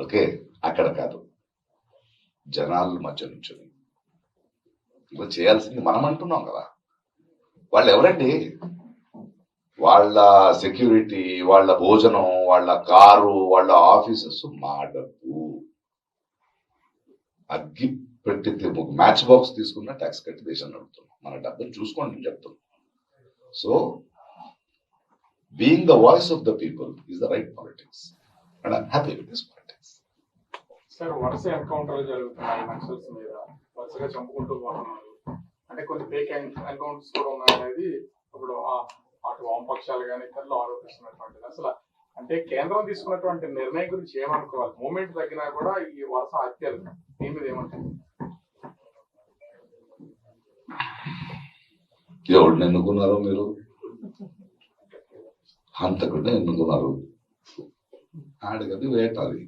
Okay అక్కడ కాదు. జనాల మధ్య నుంచుని. ఇప్పుడు చేయాల్సింది మనం అంటున్నాం కదా. వాళ్ళు ఎవరండి వాళ్ళ సెక్యూరిటీ వాళ్ళ భోజనం వాళ్ళ కారు వాళ్ళ ఆఫీసెస్ మా డబ్బు. అగ్గి పెట్టి మ్యాచ్ బాక్స్ తీసుకున్న ట్యాక్స్ కట్టి దేశాన్ని నడుపుతున్నాం. మన డబ్బుని చూసుకోండి నేను చెప్తున్నాను so being the voice of the people is the right politics and I'm happy with this politics sir వరుస ఎన్కౌంటర్లు జరుగుతున్నాయి నక్సల్స్ మీద. వరుసగా చంపుకుంటూ పోతున్నారు. అంటే కొన్ని ఫేక్ ఎన్కౌంటర్స్ కూడా ఉన్నాయనేది ఇప్పుడు అటు వామపక్షాలు కానీ ఇతరులు ఆరోపిస్తున్నటువంటిది. అసలు అంటే కేంద్రం తీసుకున్నటువంటి నిర్ణయం గురించి ఏమనుకోవాలి? మూమెంట్ తగ్గినా కూడా ఈ వరుస హత్యలు దీని మీద ఏమంటారు ఎవరిని ఎన్నుకున్నారో మీరు? హంతకుడిని ఎన్నుకున్నారు? ఆడిగది వేటాలి.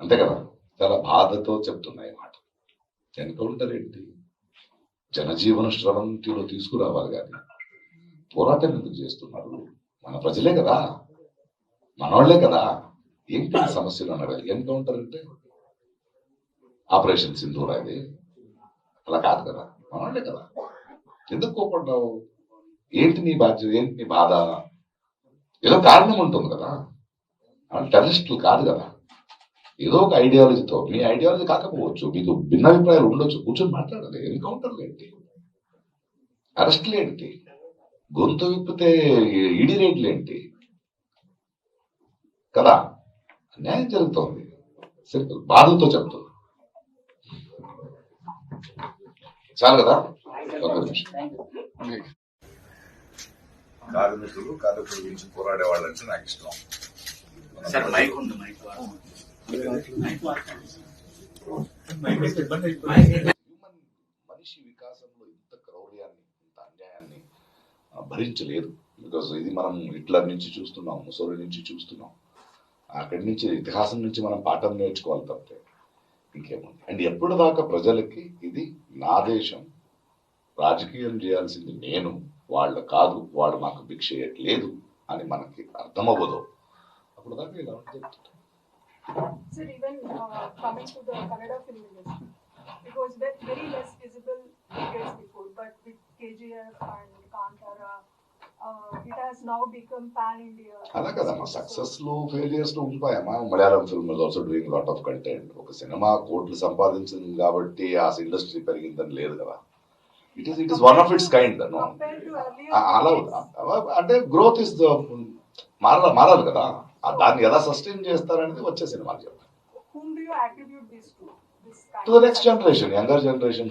అంతే కదా? చాలా బాధతో చెప్తున్నాయి మాట. ఎన్కౌంటర్ ఏంటి? జనజీవన స్రవంతిలో తీసుకురావాలి కానీ పోరాటం ఎందుకు చేస్తున్నారు? మన ప్రజలే కదా? మనవాళ్ళే కదా? ఏంటి సమస్యలు అన్నారు ఎన్కౌంటర్ అంటే ఆపరేషన్ సింధూర్ అది అలా కాదు కదా? మనవాళ్ళే కదా? ఎందుకు కోపడ్డావు? ఏంటి నీ బాధ్యత ఏంటి నీ బాధ? ఏదో కారణం ఉంటుంది కదా? వాళ్ళు కాదు కదా? ఏదో ఒక ఐడియాలజీతో మీ ఐడియాలజీ కాకపోవచ్చు మీకు భిన్నాభిప్రాయాలు ఉండొచ్చు కూర్చొని మాట్లాడాలి ఎన్కౌంటర్లు ఏంటి అరెస్టులు ఏంటి గొంతు విప్పితే ఈడీ రేట్లు ఏంటి కదా? అన్యాయం జరుగుతోంది. సింపుల్ బాధతో చెప్తుంది చాలు కదా? ఒక నిమిషం. కార్మికులు కార్మికుల గురించి పోరాడే వాళ్ళంటే నాకు ఇష్టం. సార్ మైక్ ఉంది మైక్ హ్యూమన్ మనిషి వికాసంలో ఇంత క్రౌర్యాన్ని ఇంత అన్యాయాన్ని భరించలేదు. బికాస్ ఇది మనం హిట్లర్ నుంచి చూస్తున్నాం ముసోరి నుంచి చూస్తున్నాం. అక్కడి నుంచి ఇతిహాసం నుంచి మనం పాఠం నేర్చుకోవాలి తప్పితే ఇంకేముంది? అండ్ ఎప్పటిదాకా ప్రజలకి ఇది నా దేశం. రాజకీయం చేయాల్సింది నేను వాళ్ళ కాదు వాళ్ళు మాకు భిక్ష చేయట్లేదు అని మనకి అర్థమవ్వదు. అప్పుడు దాకా ఇలా ఉంటుంది Sir, even uh, coming to the Kannada film industry, it was ve- very less visible decades before, but with KGF and Kantara, uh. అలా కదమ్మా సక్సెస్లో ఫెయిలియర్స్లో ఉంటాయమ్మా Malayalam film also doing lot of content ఒక సినిమా కోట్లు సంపాదించింది కాబట్టి ఆ industry పెరిగిందని లేదు కదా it is it is one of its kind. అలా. అంటే గ్రోత్ ఇస్ మారాలి మారాలి కదా దాన్ని ఎలా సస్టైన్ చేస్తారనేది వచ్చే సినిమాలు చెప్పాలి to the next generation younger generation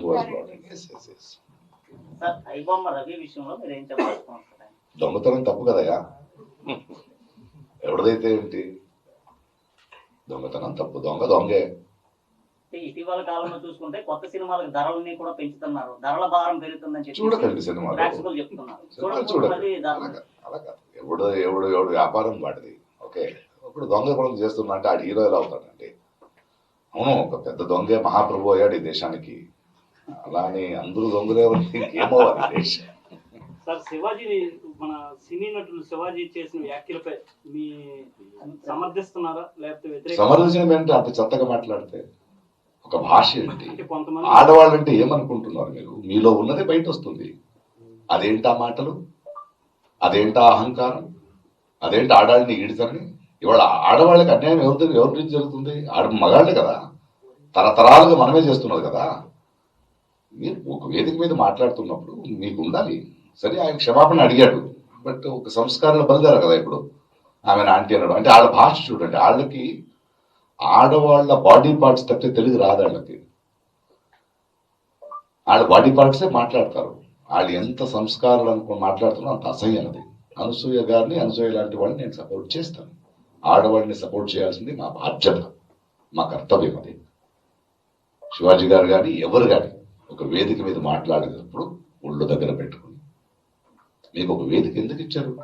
దొంగతనం తప్పు కదయా? ఎవరిదైతే ఏంటి? దొంగతనం తప్పు దొంగ దొంగే. ఇటీవల కాలంలో చూసుకుంటే కొత్త సినిమాలకు ధరలని కూడా పెంచుతున్నారు. ధరల భారం పెరుగుతుందని చెప్పి చూడకండి సినిమాలు. ప్రేక్షకులు చెప్తున్నారు. ఎవడు ఎవడు ఎవడు వ్యాపారం వాడిది? ఓకే. ఇప్పుడు దొంగ పనులు చేస్తున్నా అంటే ఆడు హీరో ఎలా అవుతాడండి? అవును ఒక పెద్ద దొంగే మహాప్రభు అయ్యాడు ఈ దేశానికి. అలా అని అందరూ దొంగలే ఏమవ్వాలి దేశం? సార్ శివాజీ మన సినీ నటులు శివాజీ చేసిన వ్యాఖ్యలపై మీ సమర్థిస్తున్నారా? లేకపోతే సమర్థించడం ఏంటి అంత చెత్తగా మాట్లాడితే ఒక భాష ఏంటి? ఆడవాళ్ళంటే ఏమనుకుంటున్నారు మీరు? మీలో ఉన్నదే బయట వస్తుంది అదేంటా మాటలు? అదేంటా అహంకారం? అదేంటి ఆడాలని ఈడతారని ఇవాళ ఆడవాళ్ళకి అన్యాయం ఎవరి ఎవరి నుంచి జరుగుతుంది? ఆడ మగాళ్ళే కదా. తరతరాలుగా మనమే చేస్తున్నారు కదా. మీరు ఒక వేదిక మీద మాట్లాడుతున్నప్పుడు మీకు ఉండాలి. సరే ఆయన క్షమాపణ అడిగాడు. బట్ ఒక సంస్కారంలో బలిదారు కదా ఇప్పుడు. ఆమె ఆంటీ అన్నాడు. అంటే వాళ్ళ భాష చూడండి. వాళ్ళకి ఆడవాళ్ళ బాడీ పార్ట్స్ తప్పితే తెలుగు రాదు వాళ్ళకి వాళ్ళ బాడీ పార్ట్సే మాట్లాడతారు. వాళ్ళు ఎంత సంస్కారాలు అనుకుని మాట్లాడుతున్నారో అంత అసహ్యం అది. అనసూయ గారిని అనసూయ లాంటి వాళ్ళని నేను సపోర్ట్ చేస్తాను. ఆడవాళ్ళని సపోర్ట్ చేయాల్సింది మా బాధ్యత మా కర్తవ్యం అది. శివాజీ గారు కానీ ఎవరు కానీ ఒక వేదిక మీద మాట్లాడేటప్పుడు ఒళ్ళు దగ్గర పెట్టుకుని మీకు ఒక వేదిక ఎందుకు ఇచ్చారు?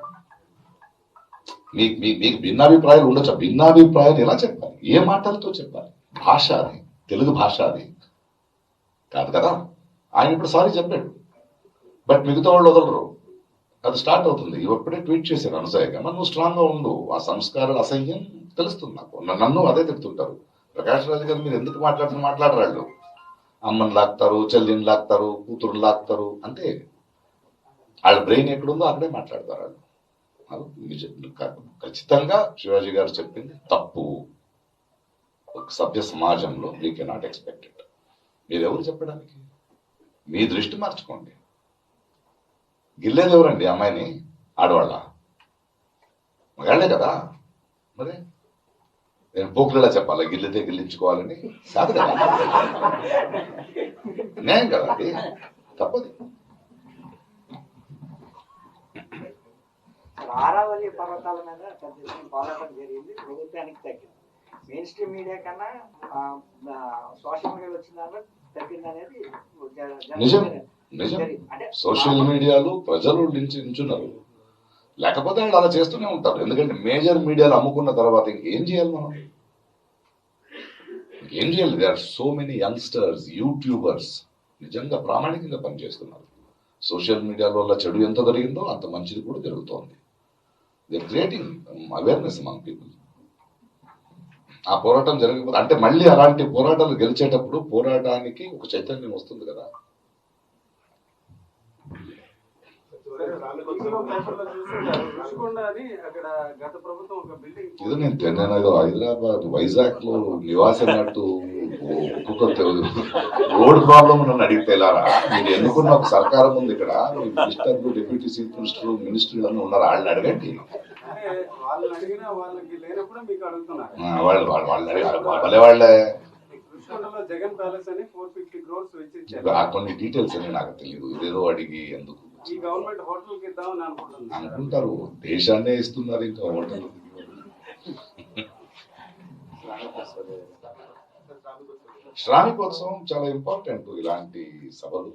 మీకు మీ- మీకు భిన్నాభిప్రాయాలు ఉండొచ్చు? భిన్నాభిప్రాయాలు ఎలా చెప్పాలి? ఏ మాటలతో చెప్పాలి? భాష అది తెలుగు భాష అది. కాదు కదా? ఆయన ఇప్పుడు సారీ చెప్పాడు. బట్ మిగతా వాళ్ళు వదలరు. అది స్టార్ట్ అవుతుంది. ఇప్పుడే ట్వీట్ చేశాను అనసూయగా నువ్వు స్ట్రాంగ్గా ఉండు. ఆ సంస్కారాలు అసహ్యం తెలుస్తుంది నాకు. నన్ను అదే తిడుతుంటారు. ప్రకాష్ రాజు గారు మీరు ఎందుకు మాట్లాడుతున్న మాట్లాడరాళ్ళు? అమ్మని లాక్తారు చెల్లిని లాక్తారు కూతురుని లాక్తారు అంతే వాళ్ళ బ్రెయిన్ ఎక్కడుందో అక్కడే మాట్లాడతారు వాళ్ళు. ఖచ్చితంగా శివాజీ గారు చెప్పింది తప్పు. ఒక సభ్య సమాజంలో వీ కెనాట్ ఎక్స్పెక్టెడ్ మీరెవరు చెప్పడానికి? మీ దృష్టి మార్చుకోండి. గిల్లేది ఎవరండి అమ్మాయిని? ఆడవాళ్ళ? మగాళ్ళే కదా? మరి? నేను పోకులేలా చెప్పాలా గిల్లితే గిల్లించుకోవాలని? కాదు కదా? న్యాయం కదా అది? తప్పది. ఆరావళి పర్వతాల మీద పెద్ద పోరాటం జరిగింది ప్రభుత్వానికి తగ్గింది. మెయిన్ స్ట్రీమ్ మీడియా కన్నా సోషల్ మీడియా వచ్చిన దాంట్లో తగ్గింది అనేది నిజం. సోషల్ మీడియాలో ప్రజలు నుంచి నించున్నారు లేకపోతే వాళ్ళు అలా చేస్తూనే ఉంటారు. ఎందుకంటే మేజర్ మీడియాలు అమ్ముకున్న తర్వాత ఇంకేం చేయాలి మనం? ఏం చేయాలి? They are so many youngsters YouTubers నిజంగా ప్రామాణికంగా పనిచేస్తున్నారు. సోషల్ మీడియాలో వల్ల చెడు ఎంత జరిగిందో అంత మంచిది కూడా జరుగుతోంది. They creating awareness among people ఆ పోరాటం జరగకపోతే అంటే మళ్ళీ అలాంటి పోరాటాలు గెలిచేటప్పుడు పోరాటానికి ఒక చైతన్యం వస్తుంది కదా టీవీలో పేపర్లో చూస్తుంటారు రుషికొండ అని అక్కడ గత ప్రభుత్వం ఒక బిల్డింగ్ ఇది నేను నేను ఏదో హైదరాబాద్ వైజాగ్లో నివాసినట్టు ఒక్కొక్క రోడ్ ప్రాబ్లం నన్ను అడిగితే ఎలారా మీరు ఎన్నుకున్న ఒక సర్కారం ఉంది ఇక్కడ మినిస్టర్లు డిప్యూటీ చీఫ్ మినిస్టర్ మినిస్టర్లు అని ఉన్నారు వాళ్ళని అడగండి. వాళ్ళు కొన్ని డీటెయిల్స్ అని నాకు తెలియదు ఇదేదో అడిగి ఎందుకు? ఈ గవర్నమెంట్ ఇద్దామని అనుకుంటారు. దేశాన్నే ఇస్తున్నారు ఇంకా హోటల్ శ్రామికోత్సవం చాలా ఇంపార్టెంట్ ఇలాంటి సభలు.